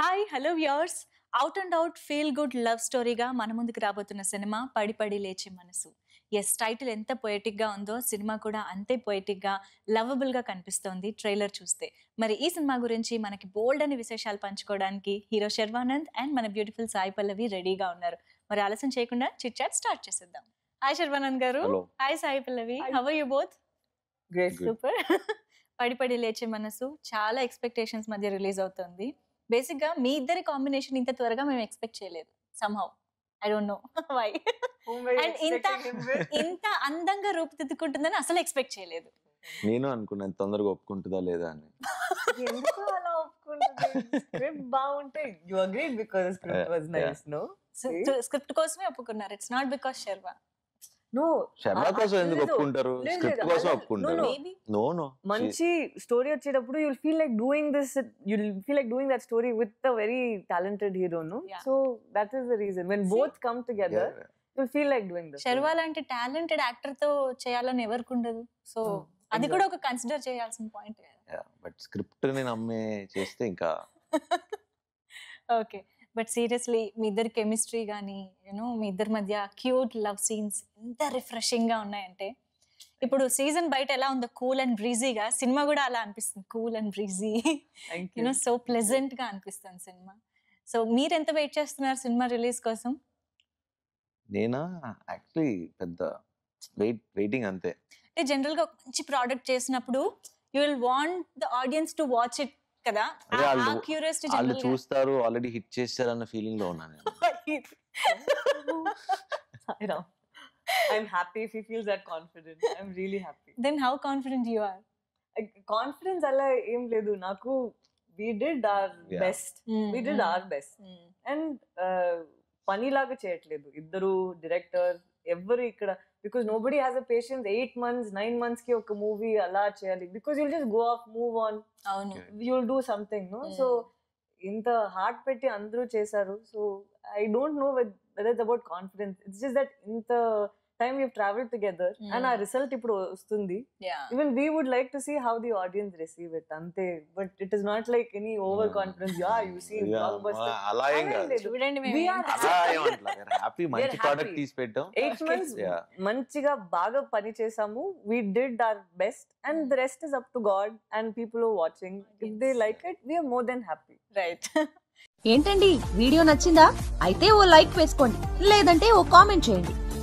Hi hello viewers out and out feel good love స్టోరీగా మన ముందుకు రాబోతున్న సినిమా పడిపడి లేచే మనసు. ఎస్ టైటిల్ ఎంత పొయటిక్గా ఉందో సినిమా కూడా అంతే పొయటిక్గా లవబుల్గా కనిపిస్తోంది ట్రైలర్ చూస్తే. మరి ఈ సినిమా గురించి మనకి బోల్డ్ అని విశేషాలు పంచుకోవడానికి హీరో శర్వానంద్ అండ్ మన బ్యూటిఫుల్ సాయి పల్లవి రెడీగా ఉన్నారు. మరి ఆలస్యం చేయకుండా చిట్ చాట్ స్టార్ట్ చేసేద్దాం. Hi Sharwanand garu hi Sai Pallavi. How you both. Good. Super పడి పడి లేచే మనసు. చాలా ఎక్స్పెక్టేషన్స్ మధ్య రిలీజ్ అవుతుంది. బేసిక్గా మీ ఇద్దరి కాంబినేషన్ ఇంత త్వరగా మేము ఎక్స్పెక్ట్ చేయలేదు. Somehow I don't know why And ఇంత? ఇంత అందంగా రూపుదిద్దుకుంటుందని అసలు ఎక్స్పెక్ట్ చేయలేదు. నేను అనుకున్నాను తొందరగా ఒప్పుకుంటుందా లేదా అని. ఎందుకు అలా ఒప్పుకుంటుంది? స్క్రిప్ట్ బాగుంటే you agreed because script nice no script కోసమే ఒప్పుకున్నారు. It's not because Sharwa no Sharma కోసం ఎందుకు లేదు, ఒప్పుకుంటారు? లేదు, స్క్రిప్ట్ లేదు, కోసం అలా- ఒప్పుకుంటారు. no, no. Maybe no no. మంచి స్టోరీ వచ్చేటప్పుడు you'll feel like doing this you'll feel like doing that story with a very talented hero no. So that is the reason when? Both come together you'll feel like doing this Sharwa లాంటి talented యాక్టర్తో చేయాలని ఎవరికి ఉండదు. So Hmm, అది కూడా ఒక consider చేయాల్సిన point but స్క్రిప్ట్ని నమ్మే చేస్తే ఇంకా ఓకే బట్ సీరియస్లీ మీ ఇద్దరి కెమిస్ట్రీ కానీ యూనో మీ ఇద్దరి మధ్య క్యూట్ లవ్ సీన్స్ ఎంత రిఫ్రెషింగ్గా ఉన్నాయంటే ఇప్పుడు సీజన్ బయట ఎలా ఉందో కూల్ అండ్ బ్రీజీగా సినిమా కూడా అలా అనిపిస్తుంది. Cool and breezy. You know so ప్లెజెంట్గా అనిపిస్తుంది సినిమా. సో మీరు ఎంత వెయిట్ చేస్తున్నారు సినిమా రిలీజ్ కోసం? నేనా? యాక్చువల్లీ పెద్ద వెయిట్ వెయిటింగ్ అంతే. అంటే జనరల్గా ఒక మంచి ప్రోడక్ట్ చేసినప్పుడు you will want the audience to watch it కదా వాళ్ళు- క్యూరియాసిటీ వాళ్ళు చూస్తారు ఆల్రెడీ హిట్ చేస్తారు అన్న ఫీలింగ్లో ఉన్నాను నేను. you. I'm happy if he feels that confident. I'm really happy. Then how confident you are confidence అలా ఏం లేదు నాకు we did our Yeah. Best we did our best and పనిలాగా చేయట్లేదు ఇద్దరు డైరెక్టర్ ఎవరు ఇక్కడ because nobody has a patience eight months nine మంత్స్కి ఒక మూవీ అలా చేయాలి. Because you'll just go off move on అవును. You'll do something no so ఇంత హార్ట్ పెట్టి అందరూ చేశారు. So I don't know whether it's about confidence it's just that ఇంత time you travel together and uh result ఇప్పుడు వస్తుంది. Even we would like to see how the audience receive it అంతే. But it is not like any over confidence yeah you see మంచిగా బాగా పని చేసాము we did our best and the rest is up to God and people watching if they like it we are more than happy right ఏంటండి? Video నచ్చిందా? అయితే ఓ like వేసుకోండి. లేదంటే ఓ comment చేయండి.